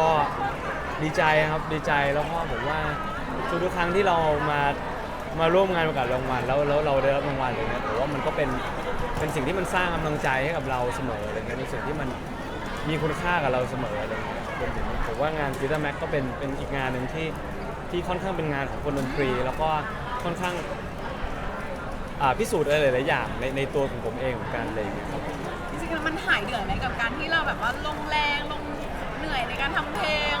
ก็ดีใจครับดีใจแล้วก็ผมว่าทุกๆครั้งที่เรามามาร่วมงานประกาศรางวัลแล้วแล้วเราได้รับรางวัลอะไรเงี้ยผมว่ามันก็เป็นเป็นสิ่งที่มันสร้างกำลังใจให้กับเราเสมออะไรเงี้ยเป็นสิ่งที่มันมีคุณค่ากับเราเสมออะไรเงี้ยรวมถึงผมว่างานฟิตเตอร์แม็กก็เป็นเป็นอีกงานหนึ่งที่ที่ค่อนข้างเป็นงานของคนดนตรี แล้วก็ค่อนข้างอ่าพิสูจน์อะไรหลายๆอย่างในในตัวของผมเองเหมือนกันเลยครับ จริงๆมันหายเหนื่อยไหมกับการที่เราแบบว่าลงแรงลง เหนื่อยในการทำเพลง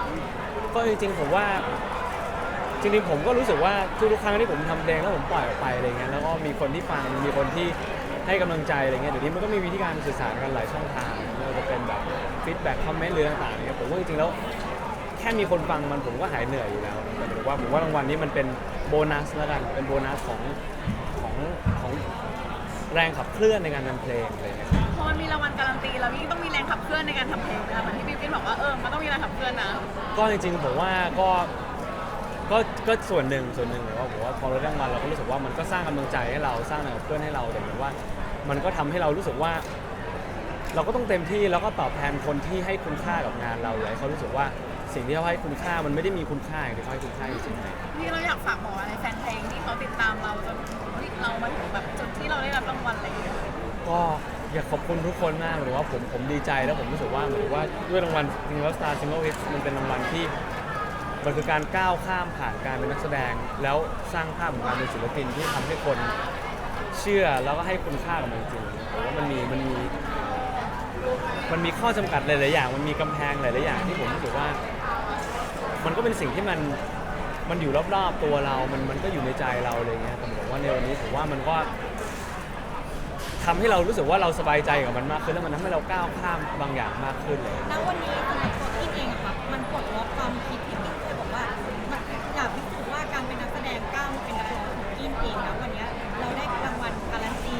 ก็จริงๆผมว่า จริงๆผมก็รู้สึกว่าทุกๆครั้งที่ผมทำเพลงแล้วผมปล่อยออกไปอะไรเงี้ยแล้วก็มีคนที่ฟังมีคนที่ให้กำลังใจอะไรเงี้ยเดี๋ยวนี้มันก็มีวิธีการสื่อสารกันหลายช่องทางไม่ว่าจะเป็นแบบฟีดแบ็กคอมเมนต์หรือต่างๆเนี่ยผมว่าจริงๆแล้วแค่มีคนฟังมันผมก็หายเหนื่อยอยู่แล้วแต่ผมว่าผมว่ารางวัลนี้มันเป็นโบนัสแล้วกันเป็นโบนัสของของของแรงขับเคลื่อนในการทำเพลงอะไรเงี้ย มันมีรางวัลการันตีแล้วยิ่งต้องมีแรงขับเคลื่อนในการทำเพลงนะคะเหมือนที่พี่กินบอกว่าเออมันต้องมีแรงขับเคลื่อนนะ ก็จริงๆผมว่าก็ก็ก็ส่วนหนึ่งส่วนหนึ่งผมว่าผมว่าพอเราได้รางวัลเราก็รู้สึกว่ามันก็สร้างกำลังใจให้เราสร้างแรงขับเคลื่อนให้เราแต่เหมือนว่า มันก็ทำให้เรารู้สึกว่า เราก็ต้องเต็มที่แล้วก็ตอบแทนคนที่ให้คุณค่ากับงานเราอยากให้เขารู้สึกว่าสิ่งที่เขาให้คุณค่ามันไม่ได้มีคุณค่าอย่างที่เขาให้คุณค่าจริงๆ นี่เราอยากฝากบอกอะไรแฟนเพลงที่เขาติดตามเราจนเฮ้ยเรามาถึงแบบจุดที่เราได้รับรางวัลอะไรอย่างเงี้ย ก็ อยากขอบคุณทุกคนมากหรือว่าผมผมดีใจแล้วผมรู้สึกว่าเหมือนว่าด้วยรางวัล Single Star Single Hit มันเป็นรางวัลที่มันคือการก้าวข้ามผ่านการเป็นนักแสดง แล้วสร้างภาพของการเป็นศิลปินที่ทำให้คนเชื่อแล้วก็ให้คุณค่ากับมันจริงผมว่ามันมีมันมีมันมีข้อจำกัดหลายๆอย่าง มันมีกำแพงหลายๆอย่างที่ผมรู้สึกว่า มันก็เป็นสิ่งที่มันมันอยู่รอบๆตัวเรา มันมันก็อยู่ในใจเราอะไรเงี้ยผมบอกว่าในวันนี้ผมว่ามันก็ ทำให้เรารู้สึกว่าเราสบายใจกับมันมากขึ้นแล้วมันทำให้เราก้าวข้ามบางอย่างมากขึ้นเลยณวันนี้สำหรับตัวพี่เองอะค่ะมันปลดล็อกความคิดที่พี่เคยบอกว่ามันอยากพิสูจน์ว่าการเป็นนักแสดงก้าวมาเป็นนักร้องของกินเองนะวันเนี้ยเราได้รางวัลการันตี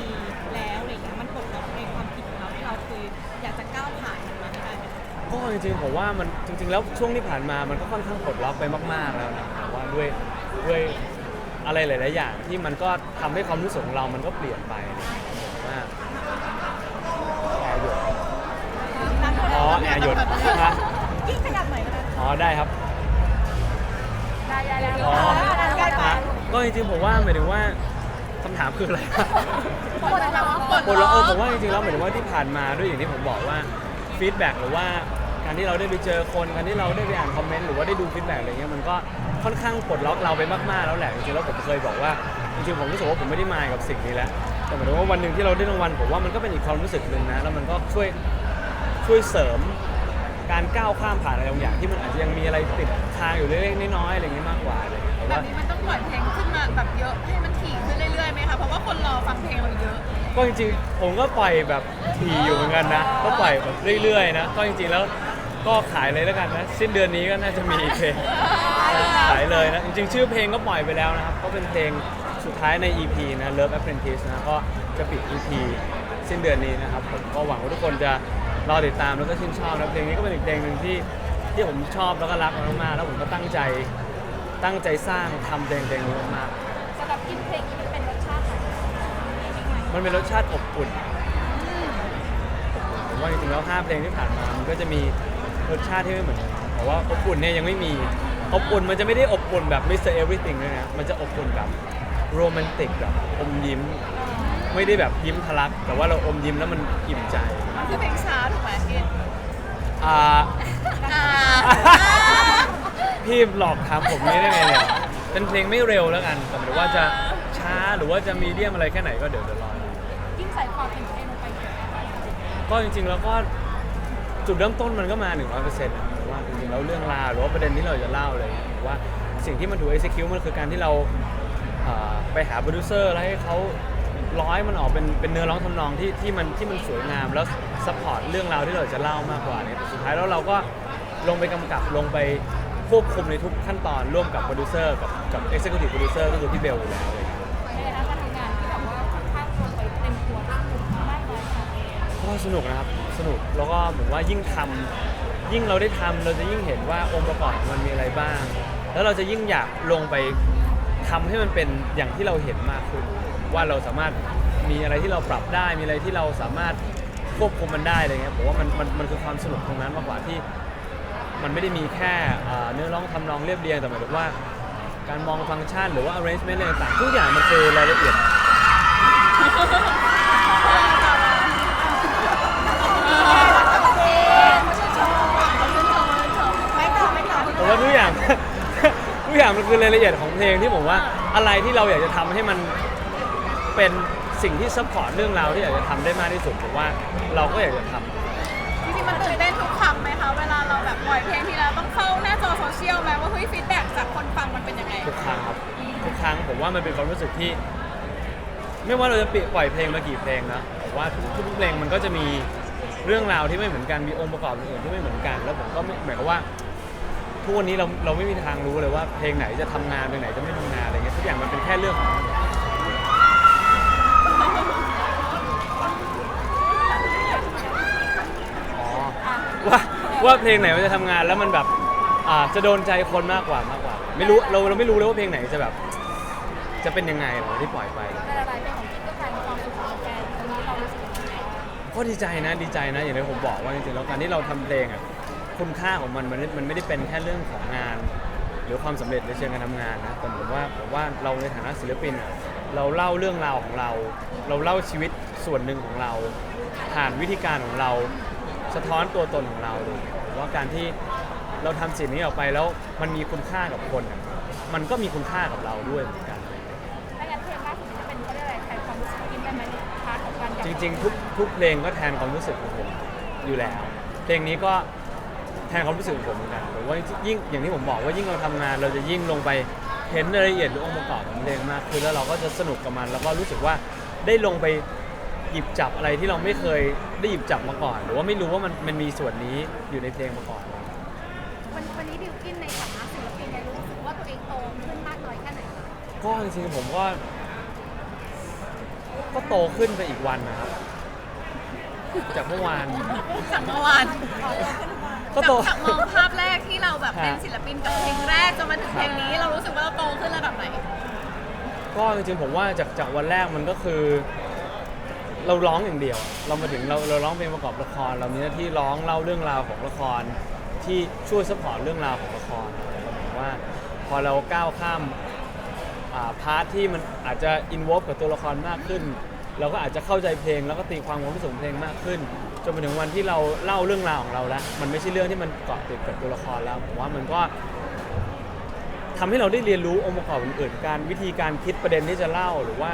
แล้วอะไรอย่างเงี้ยมันปลดล็อกในความคิดของเราที่เราเคยอยากจะก้าวผ่านมันมาให้ได้ไหมคะก็จริงๆผมว่ามันจริง ๆ แล้วช่วงที่ผ่านมามันก็ค่อนข้างปลดล็อกไปมาก ๆ แล้วนะแต่ว่าด้วยด้วยอะไรหลาย ๆ อย่างที่มันก็ทำให้ความรู้สึกของเรามันก็เปลี่ยนไปผ มว่าแอร์หยด อ๋อแอร์หยดฮะ ยิ่งขยับหน่อยก็ได้อ๋อได้ครับ ได้ได้ได้อ๋อ ได้ได้ฮะก็จริงๆผมว่าหมายถึงว่าคำถามคืออะไรปลดล็อกปลดคนล็เราอกเออผมว่าจริงๆแล้วหมายถึงว่าที่ผ่านมาด้วยอย่างที่ผมบอกว่าฟีดแบ็กหรือว่าการที่เราได้ไปเจอคนการที่เราได้ไปอ่านคอมเมนต์หรือว่าได้ดูฟีดแบ็กอะไรเงี้ยมันก็ค่อนข้างปลดล็อกเราไปมากๆแล้วแหละจริงๆแล้วผมเคยบอกว่าจริงๆผมรู้สึกว่าผมไม่ได้มายกับสิ่งนี้แล้ว แต่หมายถึงว่าวันหนึ่งที่เราได้รางวัลผมว่ามันก็เป็นอีกความรู้สึกหนึ่งนะ แล้วมันก็ช่วยช่วยเสริมการก้าวข้ามผ่านอะไรบางอย่างที่มันอาจจะยังมีอะไรติดทางอยู่เล็กๆน้อยๆอะไรเงี้ยมากกว่าอะไรเงี้ยแต่แบบว่านี้มันต้องปล่อยเพลงขึ้นมาแบบเยอะให้มันถี่ขึ้นเรื่อยๆไหมคะ เพราะว่าคนรอฟังเพลงเราเยอะ ก็จริงๆ ผมก็ปล่อยแบบถี่อยู่เหมือนกันนะ ก็ปล่อยแบบเรื่อยๆนะ ก็จริงๆแล้วก็ขายเลยแล้วกันนะ สิ้นเดือนนี้ก็น่าจะมีเพลงขายเลยนะ จริงๆ ชื่อเพลงก็ปล่อยไปแล้วนะครับ ก็เป็นเพลง สุดท้ายใน EP นะ Love Apprentice นะก็จะปิด EP สิ้นเดือนนี้นะครับผมก็หวังว่าทุกคนจะรอติดตามแล้วก็ชื่นชอบนะเพลงนี้ก็เป็นอีกเพลงหนึ่งที่ที่ผมชอบแล้วก็รักมันมากๆแล้วผมก็ตั้งใจตั้งใจสร้างทำเพลงเพลงนี้มากๆสำหรับกินเพลงนี้มันเป็นรสชาติไหนมันเป็นรสชาติอบอุ่นผมว่าจริงๆแล้ว5เพลงที่ผ่านมามันก็จะมีรสชาติที่ไม่เหมือนกันแต่ว่าอบอุ่นเนี่ยยังไม่มีอบอุ่นมันจะไม่ได้อบอุ่นแบบ Mr. Everything ด้วยนะมันจะอบอุ่นแบบ โรแมนติกแบบอมยิ้ม ไม่ได้แบบยิ้มทะลัก แต่ว่าเราอมยิ้มแล้วมันอิ่มใจมันคือเพลงช้าถูกไหมกินอ่าอ่าพี่หลอกถามผมนี้ได้ไงเนี่ยเป็นเพลงไม่เร็วแล้วกันแต่หมายถึงว่าจะช้าหรือว่าจะมีเดียมอะไรแค่ไหนก็เดี๋ยวเดี๋ยวรอดูยิ่งใส่ความเป็นตัวเองลงไปเยอะนะคะก็จริง ๆ แล้วก็จุดเริ่มต้นมันก็มา 100%นะว่าจริงๆแล้วเรื่องราวหรือว่าประเด็นที่เราจะเล่าอะไรอย่างเงี้ยผมว่าสิ่งที่มันถูก execute มันคือการที่เราเอ่อไปหาโปรดิวเซอร์แล้วให้เขาร้อยมันออกเป็นเป็นเนื้อร้องทำนองที่ที่มันที่มันสวยงามแล้วซัพพอร์ตเรื่องราวที่เราจะเล่ามากกว่าเนี่ยแต่สุดท้ายแล้วเราก็ลงไปกำกับลงไปควบคุมในทุกขั้นตอนร่วมกับโปรดิวเซอร์กับกับ executive producer ก็คือพี่เบลอยู่แล้วอะไรอย่างเงี้ย ในการทำงานที่แบบว่าค่อนข้างลงไปเต็มตัวมากเลยมากเลยค่ะเองก็สนุกนะครับ สนุก แล้วก็เหมือนว่ายิ่งทำยิ่งเราได้ทำเราจะยิ่งเห็นว่าองค์ประกอบมันมีอะไรบ้าง แล้วเราจะยิ่งอยากลงไป ทำให้มันเป็นอย่างที่เราเห็นมากขึ้นว่าเราสามารถมีอะไรที่เราปรับได้มีอะไรที่เราสามารถควบคุมมันได้อะไรเงี้ยผมว่ามันมันมันคือความสนุกตรงนั้นมากกว่าที่ มันไม่ได้มีแค่เอ่อเนื้อร้องทำนองเรียบเรียงแต่หมายถึงว่า การมองฟังก์ชันหรือว่า arrangement อะไรต่างๆทุกอย่างมันคือรายละเอียดไม่ต่อไม่ต่อผมว่าทุกอย่าง ทุกอย่างมันคือรายละเอียดของเพลงที่ผมว่าอะไรที่เราอยากจะทำให้มันเป็นสิ่งที่ซัพพอร์ตเรื่องราวที่อยากจะทำได้มากที่สุดผมว่าเราก็อยากจะทำ จริงๆมันตื่นเต้นทุกครั้งไหมคะ เวลาเราแบบปล่อยเพลงทีแล้วต้องเข้าหน้าจอโซเชียลไหมว่าเฮ้ยฟีดแบ็กจากคนฟังมันเป็นยังไง ทุกครั้งครับทุกครั้งผมว่ามันเป็นความรู้สึกที่ ไม่ว่าเราจะปล่อยเพลงมากี่เพลงนะผมว่าทุกทุกเพลงมันก็จะมีเรื่องราวที่ไม่เหมือนกันมีองค์ประกอบอื่นๆที่ไม่เหมือนกัน แล้วผมก็ไม่หมายความว่า ทุกวันนี้เราเราไม่มีทางรู้เลยว่าเพลงไหนจะทำงานเพลงไหนจะไม่ทำงานอะไรเงี้ยทุกอย่างมันเป็นแค่เรื่องของอ๋อว่าว่าเพลงไหนมันจะทำงานแล้วมันแบบอ่าจะโดนใจคนมากกว่ามากกว่า ไม่รู้เราเราไม่รู้เลยว่าเพลงไหนจะแบบ จะเป็นยังไงหรอที่ปล่อยไป แต่หลายๆเพลงของกิ๊กก็กลายเป็นความสุขของแฟนตรงนี้เรารู้สึกยังไงบ้างก็ดีใจนะดีใจนะอย่างที่ผมบอกว่าจริงๆแล้วการที่เราทำเพลงอะ คุณค่าของมันมันไม่มันไม่ได้เป็นแค่เรื่องของงาน หรือความสำเร็จในเชิงการทำงานนะแต่ผมว่าผมว่าเราในฐานะศิลปินอะเราเล่าเรื่องราวของเรา เราเล่าชีวิตส่วนหนึ่งของเรา ผ่านวิธีการของเรา สะท้อนตัวตนของเราดูผมว่าการที่เราทำสิ่งนี้ออกไปแล้วมันมีคุณค่ากับคนอะมันก็มีคุณค่ากับเราด้วยเหมือนกันถ้างั้นเพลงล่าสุดนี้จะเป็นเขาเรียกอะไรแทนความรู้สึกกิ๊กได้ไหมในพาร์ทของการอยากจริงๆทุกทุกเพลงก็แทนความรู้สึกของผมอยู่แล้ว เพลงนี้ก็ แทนความรู้สึกของผมเหมือนกันผมว่ายิ่งอย่างที่ผมบอกว่ายิ่งเราทำงาน เราจะยิ่งลงไปเห็นรายละเอียดหรือองค์ประกอบของเพลงมากขึ้นแล้วเราก็จะสนุกกับมัน แล้วก็รู้สึกว่าได้ลงไปหยิบจับอะไรที่เราไม่เคยได้หยิบจับมาก่อน หรือว่าไม่รู้ว่ามันมันมีส่วนนี้อยู่ในเพลงมาก่อน วันวันนี้บิวกินในฐานะศิลปินเนี่ยรู้สึกว่าตัวเองโตขึ้นมากน้อยแค่ไหนคะก็จริงๆผมก็ก็โตขึ้นไปอีกวันนะครับ จากเมื่อวาน จากเมื่อวานก็จา กโต จากมองภาพแรกที่เราแบบเป็นฮะ ศิลปินกับเพลงแรกจนมาถึงเพลงนี้เรารู้สึกว่าเราโตขึ้นระดับไหน ก็จริงๆผมว่าจากจากวันแรกมันก็คือ เราร้องอย่างเดียว เรามาถึงเราเราร้องเพลงประกอบละคร เรามีหน้าที่ร้องเล่าเรื่องราวของละคร ที่ช่วยซัพพอร์ตเรื่องราวของละครเราผมว่า พอเราก้าวข้าม อ่าพาร์ทที่มันอาจจะอินวอล์กับตัวละครมากขึ้น เราก็อาจจะเข้าใจเพลงแล้วก็ตีความความรู้สึกของเพลงมากขึ้น จนมาถึงวันที่เราเล่าเรื่องราวของเราแล้วมันไม่ใช่เรื่องที่มันเกาะติดกับตัวละครแล้วผมว่ามันก็ทำให้เราได้เรียนรู้องค์ประกอบอื่นๆการวิธีการคิดประเด็นที่จะเล่าหรือว่า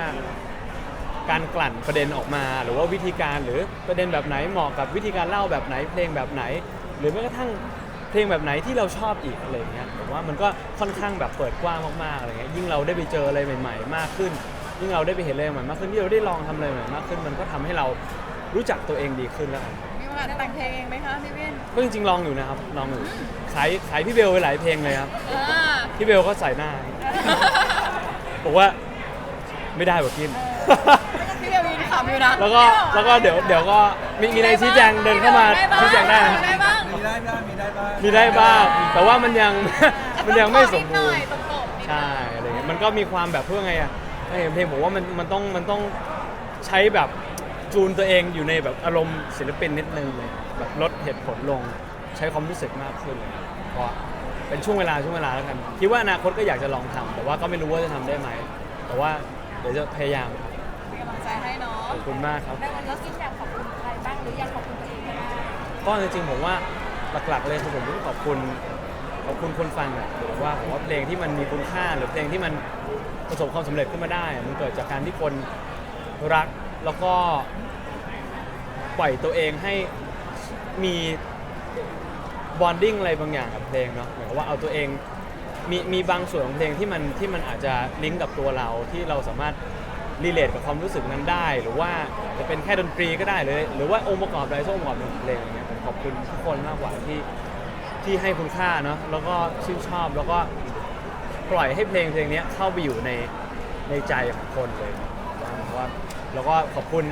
การกลั่นประเด็นออกมา หรือว่าวิธีการหรือประเด็นแบบไหนเหมาะกับวิธีการเล่าแบบไหนเพลงแบบไหน หรือแม้กระทั่งเพลงแบบไหนที่เราชอบอีกอะไรอย่างเงี้ยผมว่ามันก็ค่อนข้างแบบเปิดกว้างมากๆอะไรเงี้ยยิ่งเราได้ไปเจออะไรใหม่ ๆ มากขึ้น ยิ่งเราได้ไปเห็นอะไรใหม่ๆมากขึ้นที่เราได้ลองทำอะไรใหม่ๆมากขึ้น มันก็ทำให้เรารู้จักตัวเองดีขึ้นแล้วกันมีโอกาสแต่งเพลงเองไหมคะพี่เว้นก็จริงๆลองอยู่นะครับลองอยู่ขายขายพี่เบลไปหลายเพลงเลยครับอ่าพี่เบลก็ใส่หน้าบอกว่าไม่ได้ว่ะกิน พี่เบลยืนขำอยู่นะแล้วก็แล้วก็เดี๋ยวเดี๋ยวก็มีมีในชี้แจงเดินเข้ามาชี้แจงได้นะได้บ้างมีได้บ้างมีได้บ้างมีได้บ้างแต่ว่ามันยัง มันยังไม่สมบูรณ์ตรงๆใช่อะไรเงี้ยมันก็มีความแบบเพื่อไงอะ ไอ้เพลงผมว่ามันมันต้องมันต้องใช้แบบจูนตัวเองอยู่ในแบบอารมณ์ศิลปินนิดนึงเลยแบบลดเหตุผลลงใช้ความรู้สึกมากขึ้นเลยก็เป็นช่วงเวลาช่วงเวลาแล้วกันคิดว่าอนาคตก็อยากจะลองทำแต่ว่าก็ไม่รู้ว่าจะทำได้ไหม แต่ว่าเดี๋ยวจะพยายามครับเป็นกำลังใจให้เนาะขอบคุณมากครับ ในวันนี้กิ๊กอยากขอบคุณใครบ้างหรืออยากขอบคุณตัวเองบ้างก็จริงๆผมว่าหลักๆเลยคือผมต้องขอบคุณ ขอบคุณคนฟังแหละหรือว่าผมว่าเพลงที่มันมีคุณค่าหรือเพลงที่มันประสบความสำเร็จขึ้นมาได้ มันเกิดจากการที่คนรักแล้วก็ปล่อยตัวเองให้มีบอนดิ้งอะไรบางอย่างกับเพลงเนาะหมายความว่าเอาตัวเองมีมีบางส่วนของเพลงที่มันที่มันอาจจะลิงก์กับตัวเราที่เราสามารถรีเลทกับความรู้สึกนั้นได้ หรือว่าจะเป็นแค่ดนตรีก็ได้เลย หรือว่าองค์ประกอบอะไรสักองค์ประกอบหนึ่งของเพลงอย่างเงี้ยผมขอบคุณทุกคนมากกว่าที่ ที่ให้คุณค่าเนาะแล้วก็ชื่นชอบแล้วก็ปล่อยให้เพลงเพลงนี้เข้าไปอยู่ในในใจของคนเลยเพราะว่าแล้วก็ขอบคุณ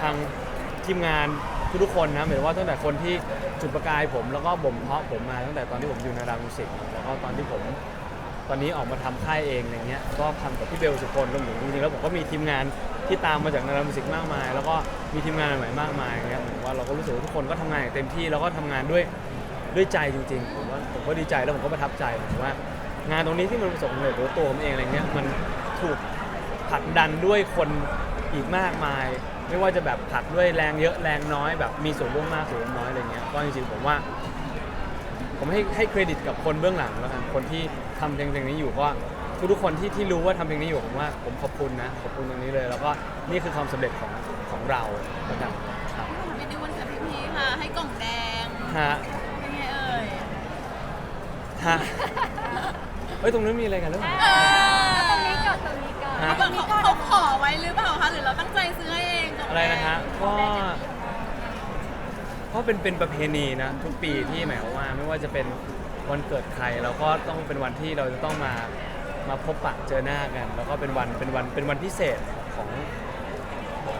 ทางทีมงานทุกๆคนนะหมายถึงว่าตั้งแต่คนที่จุดประกายผม แล้วก็บ่มเพาะผมมาตั้งแต่ตอนที่ผมอยู่ในดามิสิกแล้วก็ตอนที่ผมตอนนี้ออกมาทำค่ายเองอะไรเงี้ยก็ทำกับพี่เบลสุพลรวมถึงจริงๆแล้วผมก็มีทีมงานที่ตามมาจากนารามิสิกมากมาย แล้วก็มีทีมงานใหม่มากมายอย่างเงี้ยผมว่าเราก็รู้สึกว่าทุกคนก็ทำงานอย่างเต็มที่แล้วก็ทำงานด้วย ด้วยใจจริงๆผมว่าผมก็ดีใจแล้วผมก็ประทับใจผมว่า งานตรงนี้ที่มันประสบความสำเร็จหรือตัวผมเองอะไรเงี้ยมันถูกผลักดันด้วยคนอีกมากมาย ไม่ว่าจะแบบผลักด้วยแรงเยอะแรงน้อยแบบมีส่วนร่วมมากส่วนร่วมน้อยอะไรเงี้ยก็จริงๆผมว่า ผมให้ให้เครดิตกับคนเบื้องหลังแล้วกันคนที่ทำเพลงเพลงนี้อยู่ก็ทุกๆคนที่ที่รู้ว่าทำเพลงนี้อยู่ผมว่าผมขอบคุณนะขอบคุณตรงนี้เลย แล้วก็นี่คือความสำเร็จของของเราแล้วกันครับ ไปดูวันเกิดพี่พีค่ะ ให้กล่องแดง ฮะเป็นไงเอ่ ยฮะเฮ้ยตรงนู้นมีอะไรกันหรือเปล่าเอตรงนี้ก่อนตรงนี้ก่อนฮะเขาเขาเขาขอไว้หรือเปล่าคะหรือเราตั้งใจซื้อให้เองกล่งแดงอะไรนะฮะก็ก็เป็นเป็นประเพณีนะทุกปีที่หมายความว่าไม่ว่าจะเป็นวันเกิดใครเราก็ต้องเป็นวันที่เราจะต้องมามาพบปะเจอหน้ากัน แล้วก็เป็นวันเป็นวันเป็นวันพิเศษของ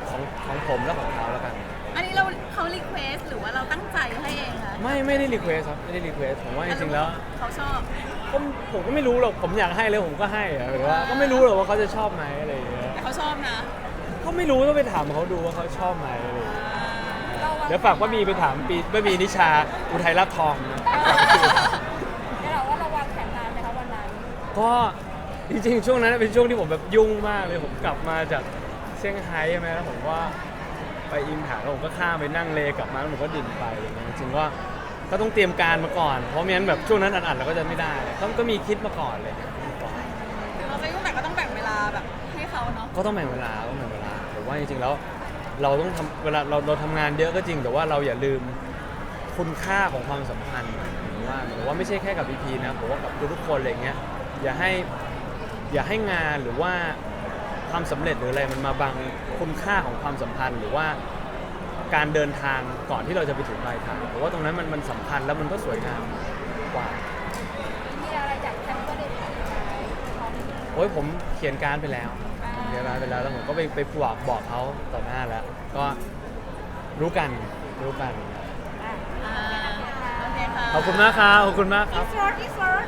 ของของผมและของเขาแล้วกัน อันนี้เราเขารีเควสหรือว่าเราตั้งใจให้เองคะไม่ไม่ได้รีเควสครับไม่ได้รีเควสผมว่าจริงๆแล้วเขาชอบผมผมก็ไม่รู้หรอกผมอยากให้เลยผมก็ให้อะหรือว่าก็ไม่รู้หรอกว่าเขาจะชอบไหมอะไรอย่างเงี้ยแต่เขาชอบนะก็ไม่รู้ต้องไปถามเขาดูว่าเขาชอบไหมอะไรอย่างเงี้ยเราเดี๋ยวฝากว่ามีไปถามปีว่ามีนิชาอุทัยรับทองนะได้เราว่าเราวางแผนนานไหมคะวันนั้นก็จริงๆช่วงนั้นเป็นช่วงที่ผมแบบยุ่งมากเลยผมกลับมาจากเซี่ยงไฮ้ใช่ไหมแล้วผมก็ ไปอิมถางแล้วผมก็ข้ามไปนั่งเลกลับมาแล้วผมก็ดิ่งไปอะไรเงี้ยจริงๆก็ก็ต้องเตรียมการมาก่อน เพราะไม่งั้นแบบช่วงนั้นอัดๆเราก็จะไม่ได้ ต้องก็มีคิดมาก่อนเลยก่อนถึงเราจะยุ่งแต่ก็ต้องแบ่งเวลาแบบให้เขาเนาะก็ต้องแบ่งเวลาต้องแบ่งเวลาผมว่าจริงๆแล้ว เราต้องทำเวลาเราเราทำงานเยอะก็จริง แต่ว่าเราอย่าลืมคุณค่าของความสัมพันธ์ผมว่าผมว่าไม่ใช่แค่กับพีพีนะผมว่ากับทุกๆคนอะไรเงี้ยอย่าให้อย่าให้งานหรือว่า ความสำเร็จหรืออะไรมันมาบังคุณค่าของความสัมพันธ์หรือว่าการเดินทางก่อนที่เราจะไปถึงปลายทางผมว่าตรงนั้นมันมันสำคัญแล้วมันก็สวยงามกว่ามีอะไรอยากแทนก็ได้ไหมโอ้ยผมเขียนการดไปแล้วเขียนการดไปแล้วแล้วผมก็ไปไปบอกบอกเขาต่อหน้าแล้ว ก็รู้กันรู้กัน อ่าโอเคค่ะ ขอบคุณมากครับขอบคุณมากครับ It's your, it's your